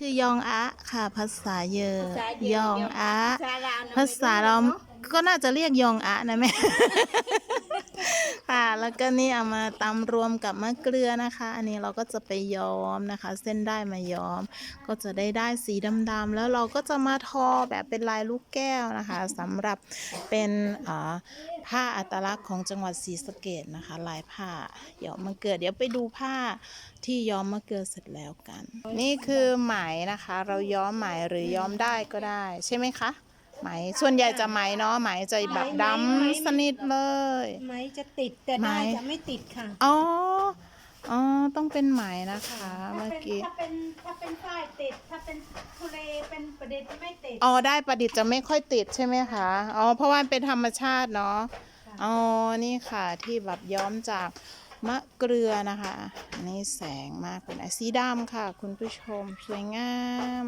คือยองอะค่ะ ภาษาเยอภาษาเยอยองอะภาษาลาวนะภาษาเราไม่รู้เนอะก็น่าจะเรียกยองอะนะแม่ ค่ะ แล้วก็นี่เอามาตำรวมกับมะเกลือนะคะ อันนี้เราก็จะไปย้อมนะคะ เส้นได้มาย้อม ก็จะได้ได้สีดำๆแล้วเราก็จะมาทอแบบเป็นลายลูกแก้วนะคะสำหรับเป็นอ่า ผ้าอัตลักษณ์ของจังหวัดศรีสะเกดนะคะ ลายผ้าย้อมมะเกลือเดี๋ยวไปดูผ้าที่ย้อมมะเกลือเสร็จแล้วกัน นี่คือไหมนะคะ เราย้อมไหมหรือย้อมได้ก็ได้ ใช่ไหมคะไหมส่วนใหญ่จะไหมเนาะไหมจะแบบดำสนิทเลยไม้จะติดแต่ไม้ได้จะไม่ติดค่ะอ๋ออ๋อต้องเป็นไหมนะคะถ้าเมื่อเป็นกี้ถ้าเป็นถ้าเป็นฝ้ายติด ถ้าเป็นทะเลเป็นประเด็นจะไม่ติดอ๋อได้ประดิษฐ์จะไม่ค่อยติดใช่ไหมคะอ๋อเพราะว่ามันเป็นธรรมชาติเนาะอ๋อนี่ค่ะที่แบบย้อมจากมะเกลือนะคะอันนี่แสงมากเป็นไอสีดำค่ะ คุณผู้ชมสวยงาม